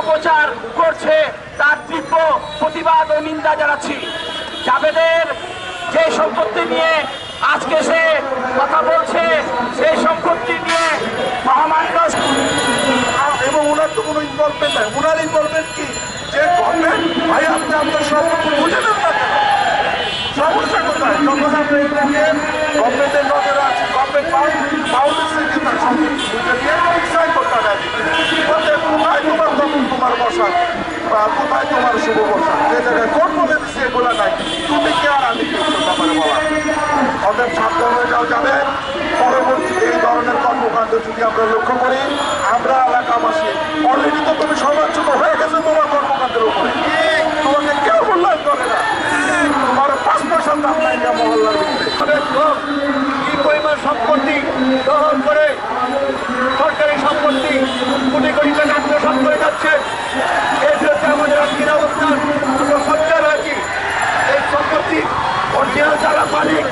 অপপ্রচার করছে তার তীব্র প্রতিবাদ ও নিন্দা জানাচ্ছি। জাবেদের যে সম্পত্তি নিয়ে আজকে সে কথা বলছে, সেই সম্পত্তি নিয়ে মহামান্য এবং ওনার তো কোনো ইনভলভমেন্ট নাই। ওনার ইনভলভমেন্ট কি? যে গভর্নমেন্ট ভাই, আপনি আপনার সব বুঝে নেন না কেন? সমস্যা কোথায়? যখন গভর্নমেন্টের বা কোথায় তোমার শুভ বসা যে জায়গায় কোন বলে দিচ্ছে এগুলো নাই। তুমি কে আর আমি ব্যাপারে বলা অতএব সাবধান হয়ে যাও, যাবে। পরবর্তী এই ধরনের কর্মকাণ্ড যদি আমরা লক্ষ্য করি, আমরা এলাকাবাসী অলরেডি তো তুমি সমালোচিত হয়ে গেছে তোমার কর্মকাণ্ডের উপরে। তোমাকে কেউ মূল্যায়ন করে না। তোমার পাঁচ পয়সার দাম নাই মহল্লার ভিতরে Sonic!